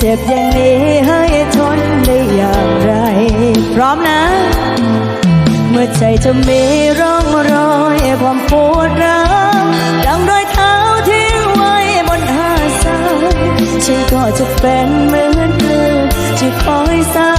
เจ็บอย่างนี้ให้ทนได้อย่างไร พร้อมนะ เมื่อใจจะมีร่องรอยความปวดร้าวดังรอยเท้าทิ้งไว้บนหาดทรายฉันก็จะเป็นเหมือนเธอที่คอยสาง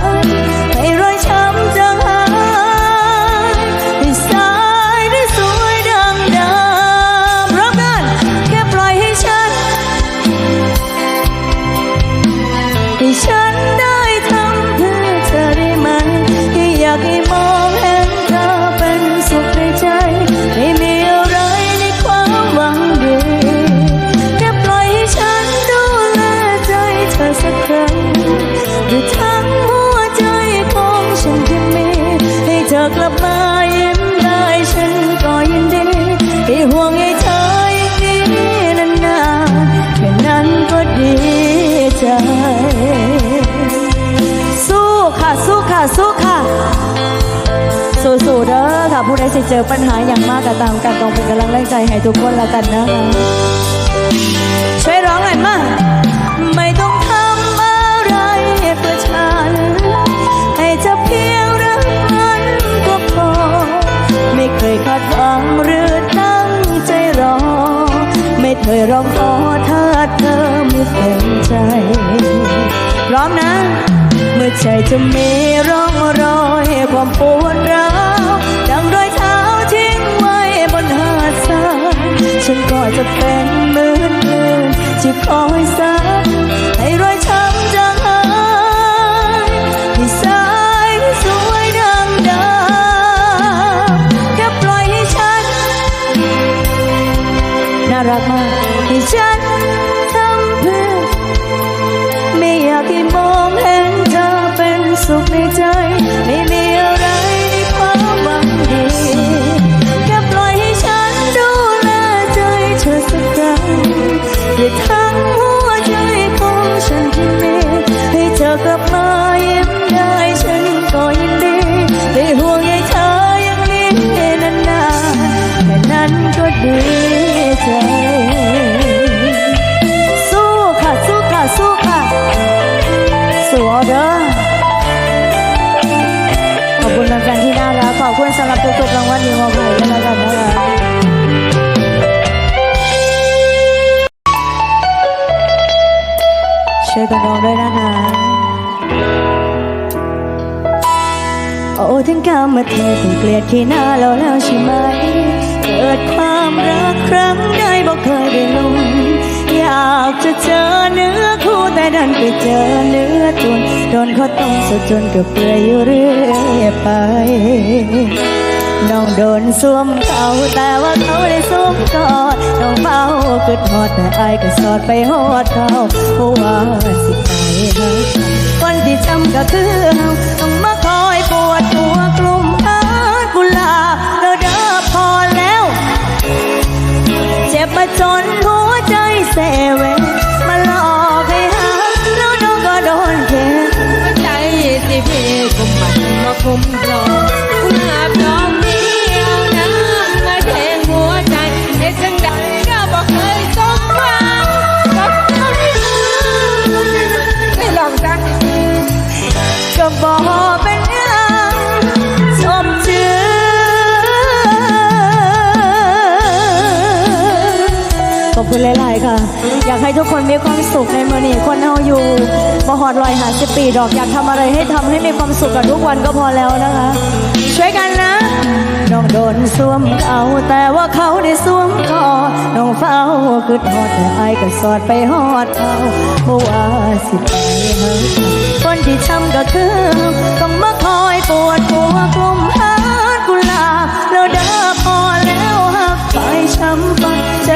ผู้ใดสิเจอปัญหาอย่างมากก็ตามกันต้องเป็นกำลังแรงใจให้ทุกคนละกันนะคะช่วยร้องหน่อยมาไม่ต้องทำอะไรเพื่อฉันให้เธอเพียงรักมันก็พอไม่เคยคาดหวังหรือตั้งใจรอ ไม่เคยร้องขอถ้าเธอไม่เต็มใจร้อมนะ เมื่อใจจะมีร่องรอยความปวดร้าว ที่คอยสักให้รอยช้ำจางหายให้สายสวยดังดาวแค่ปล่อยให้ฉัน น่ารักมากให้ฉัน นั้นก็ดีใจสู้ค่ะสู้ค่ะสู้ค่ะสู้เอาเด้อขอบคุณแฟนๆที่น่ารักขอบคุณสำหรับทุกๆรางวัลที่มอบให้ด้วยแล้วกันนะคะช่วยกันร้องด้วยนะคะโอ้ถึงกรรมาเธอคงเกลียดขี้หน้าเราแล้วใช่ไหม จะเจอเนื้อคู่แต่ดันไปเจอเนื้อตุนโดนเขาต้องสดจนกือบเปลือยเรื่อยไป น้องโดนสวมเขาแต่ว่าเขาได้สวมกอดน้องเฝ้าก็ทอดแต่อายก็สอดไปหอดเขาเพราะว่าสิไปหาคนที่จำก็คือเฮาต้องมาคอยปวดหัวกลุ่มหากุลาบแล้วเด้อพอแล้ว เจ็บมาจนหัวใจเสเว มันมาคุ้มครองกุหลาบดอกนี้เอาน้ำมา คุณหลายๆค่ะ อยากให้ทุกคนมีความสุขในมือนี้คนเฮาอยู่มาหอดลอยหาสิปีดอกอยากทำอะไรให้ทำให้มีความสุขกับทุกวันก็พอแล้วนะคะ ช่วยกันนะน้องโดนสวมเขาแต่ว่าเขาได้สวมกอน้องเฝ้าคือทอดแต่อายก็สอดไปหอดเขาเพราะว่าสิไปหาคนที่ช้ำก็คือ ต้องมาคอยปวดหัวกลุ่มหากุลาบ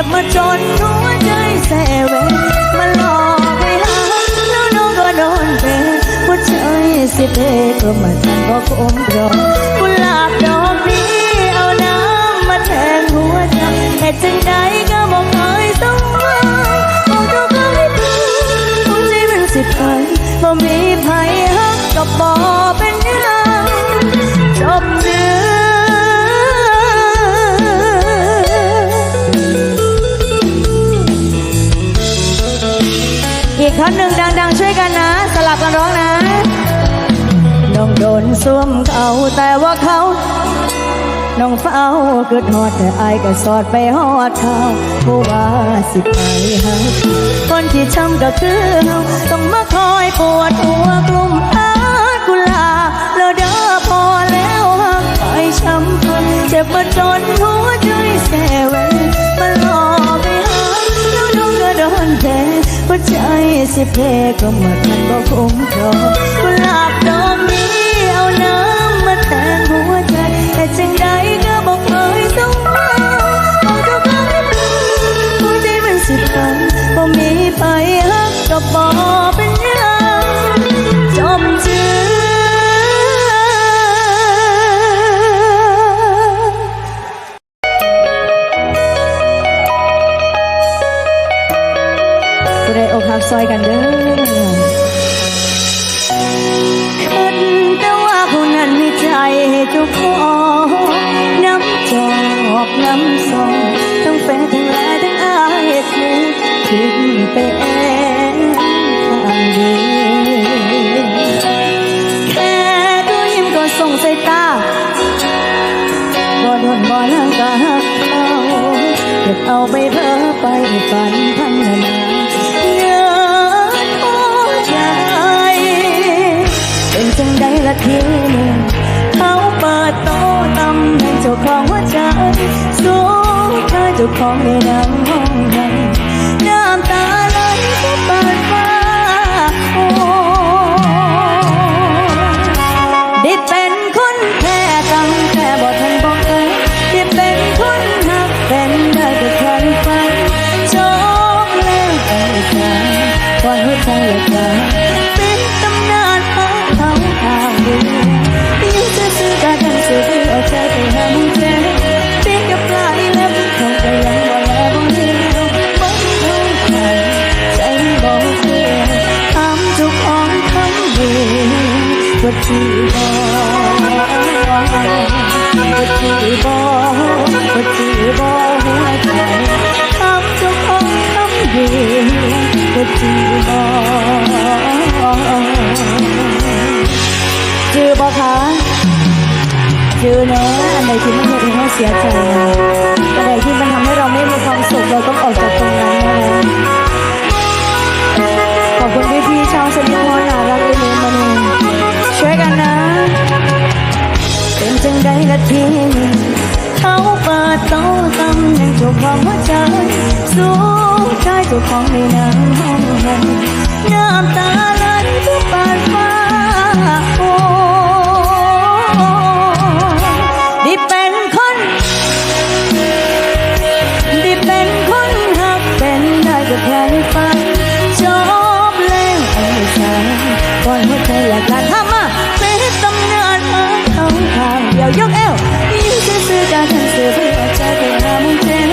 บมาจนหัวใจแสเวมาหลอกให้หาแล้วน้องก็โดนเป็นหัวใจสิเพก็มาทันก็คมรอกุหลาบดอกนี้เอาน้ำมาแทงหัวใจเหตุจังใดก็บอกเคยสมหวังบอกทุกครั้งให้ดูหัวใจมันสิไปบ่มีภัยฮักก็บอเป็นยังจบเดืออี ดังๆช่วยกันนะ สลับกันร้องนะน้องโดนสวมเขาแต่ว่าเขาน้องเฝ้าเกิดหอดแต่อายก็สอดไปหอดเขาผู้ว่าสิไปหาคนที่ช้ำก็คือเฮาต้องมาคอยปวดหัวกลุ่มอากุลาแล้วเด้อพอแล้วหักไปช้ำพันเจ็บมาจน ใจสิเพก็มาทันบ่คุ้มครองกุหลาบดอกนี้เอาน้ำมาแทนหัวใจ แต่จังใดก็บอกเคยต้องมาบอกเจ้าเคยเป็นหัวใจมันสิพันบ่มีไปฮักก็บอเป็นยัง อยกันเด้อคิดแต่ว่าผู้นั้นมีใจให้เจ้าของน้ำจอกน้ำซองทั้งแฟนทั้งลายทั้งอายคือทิ้งไปเองข้างเดีแค่ดูยิ้มก็ส่งสายตาบ่โดนบ่ลังกาหักเขาอยากเอาไปเพ้อไปฝันพันนา ละทีหนี้เขาเปิดโตตำแหน่งเจ้าของหัวใจสูงเธอเจ้าของในน้ำห้องในน้ำตาไหลก็เปิดฟ้าโอ้ได้เป็นคนแพ้ตั้งแต่บ่ทันบอกเลยได้เป็นคนหักเป็นได้แต่ครฝันจบแล้วไอ้ใจก่อนหัวใจอยากจะเป็น ที่บ่ว่าที่บ่ว่าที่บ่หัวใจทำทุกของคำเดียวว่าที่บ่จือบ่คะจือเนอะอันใดที่มันทำให้เราเสียใจนะอันใดที่มันทำให้เราไม่มีความสุขเราต้องออกจากตรงนั้นนะขอบคุณพี่ๆชาวสนิทพรน่ารักเลยมันช่ ใดละทีเขาเปิดโต๊ะตำแหน่งเจ้าของหัวใจสูงใจเจ้าของในน้ำห้องนั้นน้ำตาไหลทุกปานฟ้า ยวยกเอวยิ่งจะซื้อการทำสื่อเพื่อใจไปหามึงเจ็บ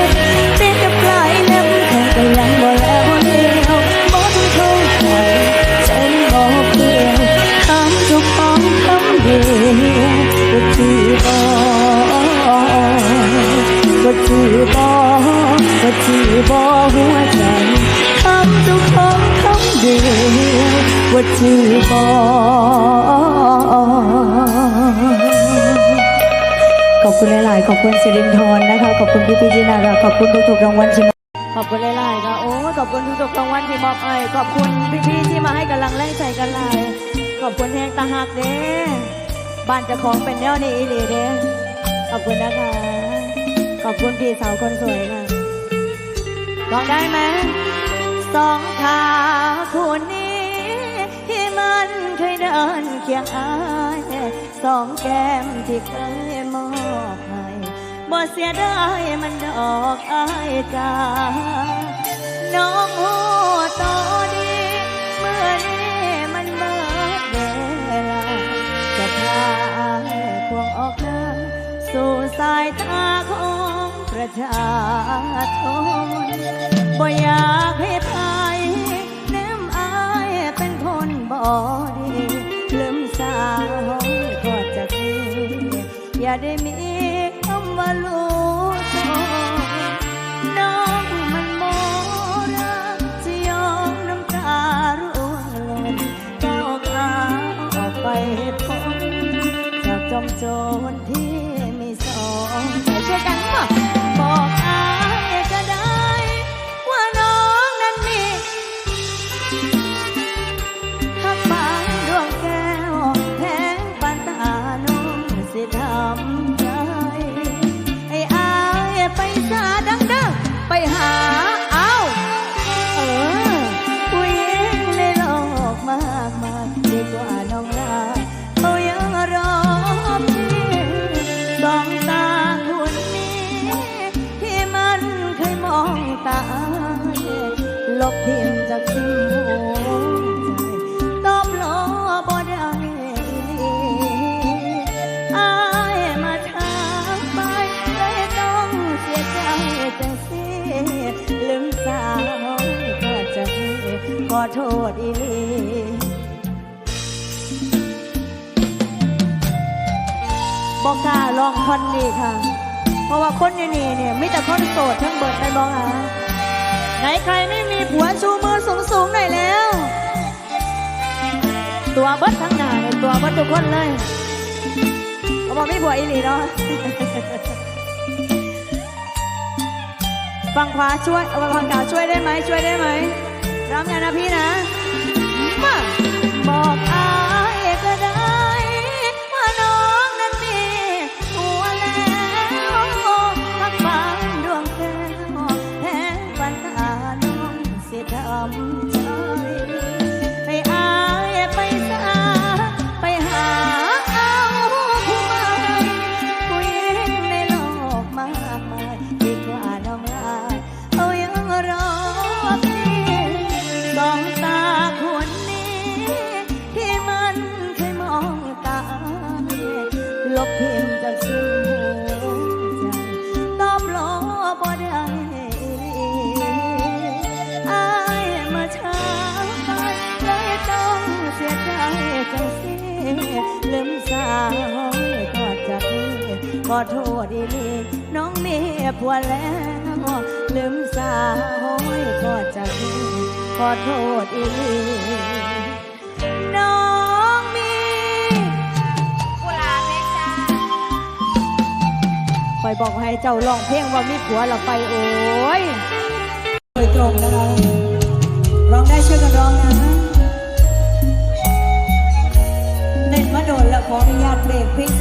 ติดกับปลายเล็บคงก็ยังบ่แล้วบ่เลี้ยวบ่ต้องโทษใครใจบ่เปลี่ยนคำทุกคำคำเดียวก็คือบ่ก็คือบ่ก็คือบ่หัวใจคำทุกคำคำเดียวว่าคือบ่ อบคุณหลาย ๆ ขอบคุณสิรินทรนะคะ ขอบคุณพี่พี่ๆที่น่ารักขอบคุณทุกๆรางวัลที่มอบขอบคุณหลาย ๆ ค่ะ โอ้ ขอบคุณทุกๆรางวัลที่มอบให้ขอบคุณพี่พี่ๆที่มาให้กำลังแรงใจกันหลาย ขอบคุณแหงตาหักเด้บ้านเจะของเป็นแนวนี้อีหลีเด้ขอบคุณนะคะ ขอบคุณพี่สาวคนสวยค่ะร้องได้ไหมสองขาคู่นี้ที่มันเคยเดินเคียงอา สองแก้มที่เคยมอบให้บ่เสียดายมันดอกอายจาน้องหัวโตดี เมื่อนี้มันเบิดเวลา จะพาอายควงออกหน้าสู่สายตาของประชาชนบ่อยากให้ภายแนมอายเป็นคนบ่ดี อย่าได้มีคำว่าลูกน้องมันโมรักจะยอมน้ำตาร่วงหล่นก้าวขาออกไปพ้นจากจอมโจรีค่ะ เพราะว่าคนอยู่นี่เนี่ยมีแต่คนโสดทั้งเบิดไปบอกอะไหนใครไม่มีผัวชูมือสูงสูงหน่อยแล้ว ตัวเบิดทั้งหน้าเนี่ยตัวเบิดทุกคนเลยเขาบอกมีผัวอีหลีเนาะฟังขวาช่วยเอาฟังขวาช่วยได้ไหมช่วยได้ไหมรับงานนะพี่นะ ขอโทษอีหลีน้องมีผัวแล้วลืมสาวก็จะขอโทษอีหลีน้องมีกุหลาบเลยจ้าคอยบอกให้เจ้าร้องเพลงว่ามีผัวเราไปโอ้ยโดยตรงนะคะร้องได้ช่วยกันร้องนะเล่นมาโดนแล้วขออนุญาตเบรกพลง